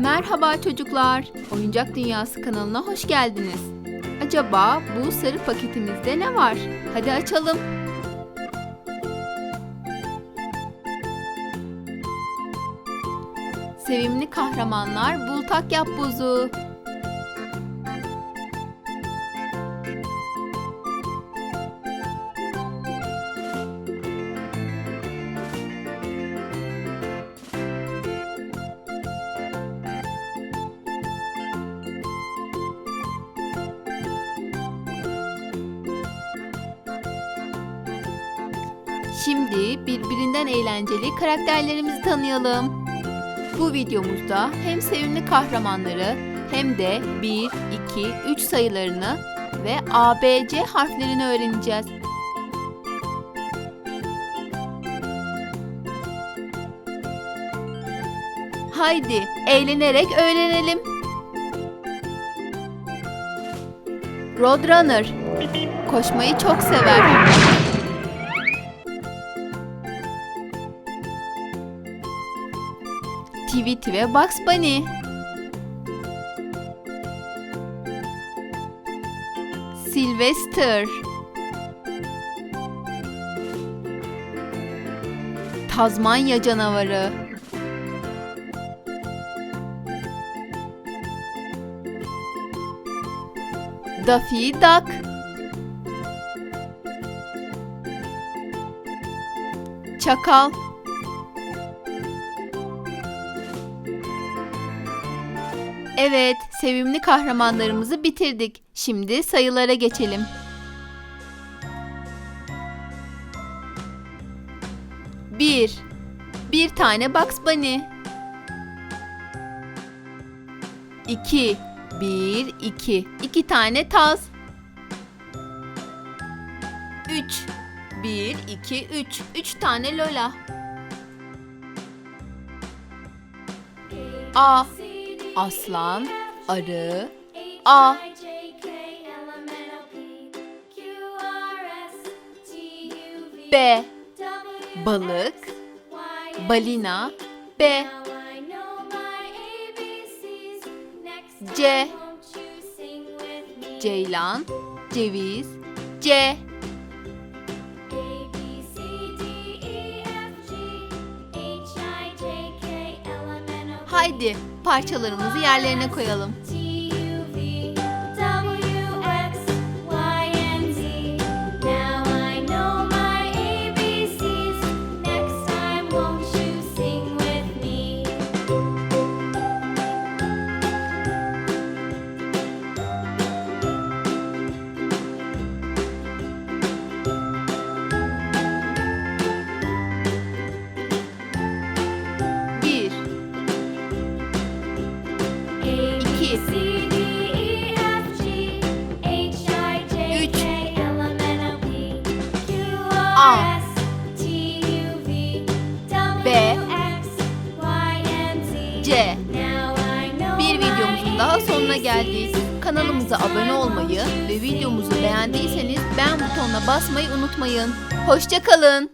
Merhaba çocuklar. Oyuncak Dünyası kanalına hoş geldiniz. Acaba bu sarı paketimizde ne var? Hadi açalım. Sevimli kahramanlar bultak yapbozu. Şimdi birbirinden eğlenceli karakterlerimizi tanıyalım. Bu videomuzda hem sevimli kahramanları hem de 1, 2, 3 sayılarını ve ABC harflerini öğreneceğiz. Haydi eğlenerek öğrenelim. Roadrunner koşmayı çok sever. Tweety ve Bugs Bunny. Sylvester. Tazmanya canavarı. Daffy Duck. Çakal. Evet, sevimli kahramanlarımızı bitirdik. Şimdi sayılara geçelim. Bir. Bir tane Bugs Bunny. İki. Bir, iki. İki tane Taz. Üç. Bir, iki, üç. Üç tane Lola. A. Aslan, arı, A. B. Balık, balina, B. C. Ceylan, ceviz, C. Haydi parçalarımızı yerlerine koyalım. C. Bir videomuzun daha sonuna geldik. Kanalımıza abone olmayı ve videomuzu beğendiyseniz beğen butonuna basmayı unutmayın. Hoşçakalın.